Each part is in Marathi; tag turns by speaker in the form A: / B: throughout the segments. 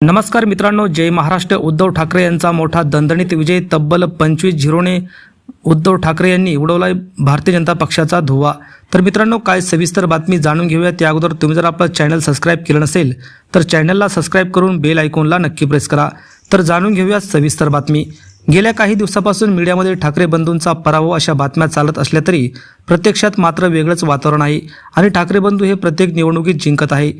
A: नमस्कार मित्रांनो जय महाराष्ट्र. उद्धव ठाकरे यांचा मोठा दणदणीत विजय तब्बल पंचवीस झिरोने उद्धव ठाकरे यांनी उडवलाय भारतीय जनता पक्षाचा धुवा. तर मित्रांनो काय सविस्तर बातमी जाणून घेऊया त्या अगोदर तुम्ही जर आपलं चॅनल सबस्क्राईब केलं नसेल तर चॅनलला सबस्क्राईब करून बेल आयकॉनला नक्की प्रेस करा. तर जाणून घेऊया सविस्तर बातमी. गेल्या काही दिवसापासून मीडियामध्ये ठाकरे बंधूंचा पराभव अशा बातम्या चालत असल्या तरी प्रत्यक्षात मात्र वेगळंच वातावरण आहे आणि ठाकरे बंधू हे प्रत्येक निवडणुकीत जिंकत आहे.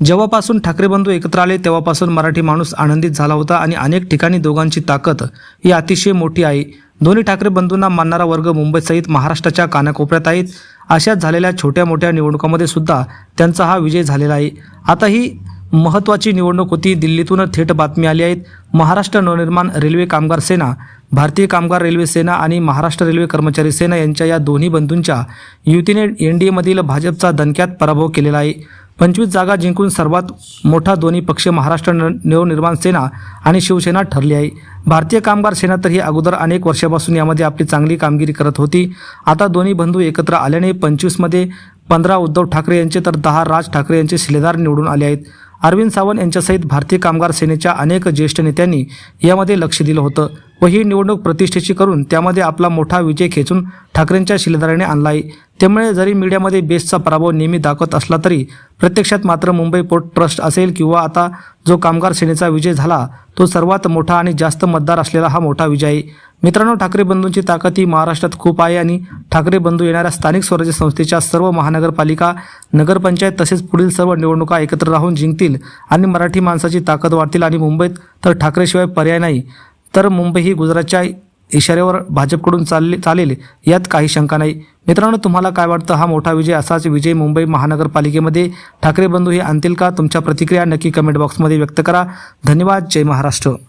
A: जेव्हापासून ठाकरे बंधू एकत्र आले तेव्हापासून मराठी माणूस आनंदित झाला होता आणि अनेक ठिकाणी दोघांची ताकद ही अतिशय मोठी आहे. दोन्ही ठाकरे बंधूंना मानणारा वर्ग मुंबईसहित महाराष्ट्राच्या कानाकोपऱ्यात आहेत. अशाच झालेल्या छोट्या मोठ्या निवडणुकांमध्ये सुद्धा त्यांचा हा विजय झालेला आहे. आता ही महत्त्वाची निवडणूक होती. दिल्लीतून थेट बातमी आली आहेत महाराष्ट्र नवनिर्माण रेल्वे कामगार सेना भारतीय कामगार रेल्वे सेना आणि महाराष्ट्र रेल्वे कर्मचारी सेना यांच्या या दोन्ही बंधूंच्या युतीने एन डी एमधील भाजपचा दणक्यात पराभव केलेला आहे. पंचवीस जागा जिंकून सर्वात मोठा दोन्ही पक्ष महाराष्ट्र न- नवनिर्माण सेना आणि शिवसेना ठरली आहे. भारतीय कामगार सेना तर ही अगोदर अनेक वर्षापासून यामध्ये आपली चांगली कामगिरी करत होती. आता दोन्ही बंधू एकत्र आल्याने पंचवीसमध्ये पंधरा उद्धव ठाकरे यांचे तर दहा राज ठाकरे यांचे शिलेदार निवडून आले आहेत. अरविंद सावंत यांच्यासहित भारतीय कामगार सेनेच्या अनेक ज्येष्ठ नेत्यांनी यामध्ये लक्ष दिलं होतं. व ही निवडणूक प्रतिष्ठेची करून त्यामध्ये आपला मोठा विजय खेचून ठाकरेंच्या शिलेदाराने आणला आहे त्यामुळे जरी मीडियामध्ये बेस्टचा पराभव नेहमी दाखवत असला तरी प्रत्यक्षात मात्र मुंबई पोर्ट ट्रस्ट असेल किंवा आता जो कामगार सेनेचा विजय झाला तो सर्वात मोठा आणि जास्त मतदार असलेला हा मोठा विजय आहे. मित्रांनो ठाकरे बंधूंची ताकद ही महाराष्ट्रात खूप आहे आणि ठाकरे बंधू येणाऱ्या स्थानिक स्वराज्य संस्थेच्या सर्व महानगरपालिका नगरपंचायत तसेच पुढील सर्व निवडणुका एकत्र राहून जिंकतील आणि मराठी माणसाची ताकद वाढतील आणि मुंबईत तर ठाकरेशिवाय पर्याय नाही. तर मुंबई ही गुजरातच्या इशाऱ्यावर भाजपकडून चालले चालेल यात काही शंका नाही. मित्रांनो तुम्हाला काय वाटतं? हा मोठा विजय असाच विजय मुंबई महानगरपालिकेमध्ये? ठाकरे बंधू हे आणतील का? तुमच्या प्रतिक्रिया नक्की कमेंट बॉक्समध्ये व्यक्त करा. धन्यवाद. जय महाराष्ट्र.